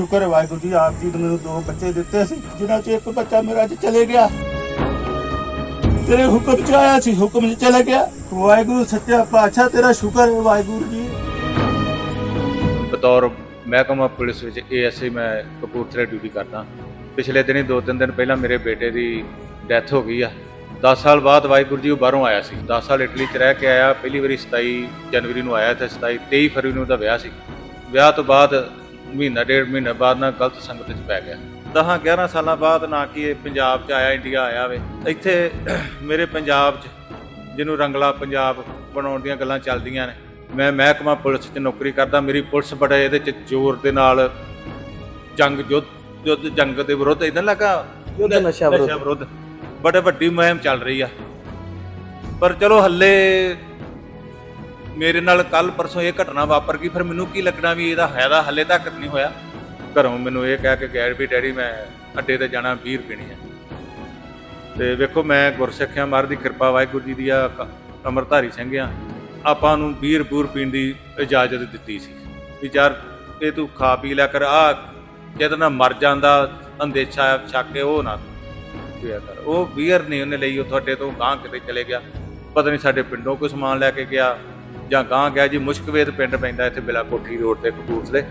ਸ਼ੁਕਰ ਹੈ ਵਾਹਿਗੁਰੂ ਜੀ, ਆਪ ਜੀ ਨੇ ਮੈਨੂੰ ਦੋ ਬੱਚੇ ਦਿੱਤੇ ਸੀ, ਜਿਨ੍ਹਾਂ 'ਚ ਇੱਕ ਬੱਚਾ ਮੇਰਾ ਅੱਜ ਚਲੇ ਗਿਆ। ਤੇਰੇ ਹੁਕਮ 'ਚ ਆਇਆ ਸੀ, ਹੁਕਮ 'ਚ ਚਲਾ ਗਿਆ। ਵਾਹਿਗੁਰੂ, ਸੱਚਾ ਪਾਤਸ਼ਾਹ, ਤੇਰਾ ਸ਼ੁਕਰ ਹੈ ਵਾਹਿਗੁਰੂ ਜੀ। ਬਤੌਰ ਮਹਿਕਮਾ ਪੁਲਿਸ ਵਿੱਚ ਏਐਸਆਈ ਮੈਂ ਕਪੂਰਥਲੇ ਡਿਊਟੀ ਕਰਦਾ। ਪਿਛਲੇ ਦਿਨੀ ਦੋ ਤਿੰਨ ਦਿਨ ਪਹਿਲਾਂ ਮੇਰੇ ਬੇਟੇ ਦੀ ਡੈਥ ਹੋ ਗਈ ਆ। 10 ਸਾਲ ਬਾਅਦ ਵਾਹਿਗੁਰੂ ਜੀ ਉਹ ਬਾਹਰੋਂ ਆਇਆ ਸੀ। 10 ਸਾਲ ਇਟਲੀ 'ਚ ਰਹਿ ਕੇ ਆਇਆ। ਪਹਿਲੀ ਵਾਰੀ 27 ਜਨਵਰੀ ਨੂੰ ਆਇਆ ਤੇ 27 23 ਫਰਵਰੀ ਨੂੰ ਉਹਦਾ ਵਿਆਹ ਸੀ। ਵਿਆਹ ਤੋਂ ਬਾਅਦ ਮਹੀਨਾ ਡੇਢ ਮਹੀਨਾ ਬਾਅਦ ਨਾ ਗਲਤ ਸੰਗਤ 'ਚ ਪੈ ਗਿਆ। 10 11 ਸਾਲਾਂ ਬਾਅਦ ਨਾ ਕਿ ਇਹ ਪੰਜਾਬ 'ਚ ਆਇਆ ਇੰਡੀਆ ਆਇਆ ਵੇ। ਇੱਥੇ ਮੇਰੇ ਪੰਜਾਬ 'ਚ ਜਿਹਨੂੰ ਰੰਗਲਾ ਪੰਜਾਬ ਬਣਾਉਣ ਦੀਆਂ ਗੱਲਾਂ ਚੱਲਦੀਆਂ ਨੇ ਮੈਂ ਮਹਿਕਮਾ ਪੁਲਿਸ 'ਚ ਨੌਕਰੀ ਕਰਦਾ ਮੇਰੀ ਪੁਲਿਸ ਬੜੇ ਇਹਦੇ 'ਚ ਜ਼ੋਰ ਦੇ ਨਾਲ ਜੰਗ ਯੁੱਧ ਜੰਗ ਦੇ ਵਿਰੁੱਧ ਇਦਾਂ ਲੱਗਾ। ਯੁੱਧ ਨਸ਼ਾ। ਵਿਰੁੱਧ। ਬੜੇ ਵੱਡੀ ਮੁਹਿੰਮ ਚੱਲ ਰਹੀ ਆ। ਪਰ ਚਲੋ ਹੱਲੇ ਮੇਰੇ ਨਾਲ ਕੱਲ ਪਰਸੋਂ ਇਹ ਘਟਨਾ ਵਾਪਰ ਗਈ, ਫਿਰ ਮੈਨੂੰ ਕੀ ਲੱਗਣਾ ਵੀ ਇਹਦਾ ਫਾਇਦਾ ਹੱਲੇ ਤੱਕ ਨਹੀਂ ਹੋਇਆ? ਘਰੋਂ ਮੈਨੂੰ ਇਹ ਕਹਿ ਕੇ ਗਏ ਵੀ ਡੈਡੀ ਮੈਂ ਅੱਡੇ ਤੇ ਜਾਣਾ ਬੀਰ ਪੀਣੀ ਹੈ। ਤੇ ਵੇਖੋ ਮੈਂ ਗੁਰਸਿੱਖਿਆ ਮਾਰ ਦੀ ਕਿਰਪਾ, ਵਾਹਿਗੁਰੂ ਜੀ ਦੀ ਆ ਕ- ਅਮਰਧਾਰੀ ਸਿੰਘ ਆ, ਆਪਾਂ ਨੂੰ ਬੀਰ ਬੂਰ ਪੀਣ ਦੀ ਇਜਾਜ਼ਤ ਦਿੱਤੀ ਸੀ। ਵੀ ਯਾਰ ਇਹ ਤੂੰ ਖਾ ਪੀ ਲਿਆ ਕਰ ਆ ਜਿਹਦੇ ਨਾਲ ਮਰ ਜਾਂਦਾ ਅੰਦੇਸ਼ਾ ਛੱਕ ਕੇ ਉਹ ਨਾ ਪੀਆ ਕਰ। ਉਹ ਬੀਅਰ ਨਹੀਂ ਉਹਨੇ ਲਈ, ਉਹ ਤੁਹਾਡੇ ਤੋਂ ਗਾਂ ਕਿਤੇ ਚਲੇ ਗਿਆ। ਪਤਾ ਨਹੀਂ ਸਾਡੇ ਪਿੰਡੋਂ ਕੋਈ ਸਮਾਨ ਲੈ ਕੇ ਗਿਆ ਜਾਂ ਗਾਂ ਗਿਆ ਜੀ ਮੁਸ਼ਕਵੇਦ ਪਿੰਡ ਪੈਂਦਾ ਇੱਥੇ ਬਿਲਾ ਕੋਠੀ ਰੋਡ ਤੇ ਕਪੂਰਥਲੇ।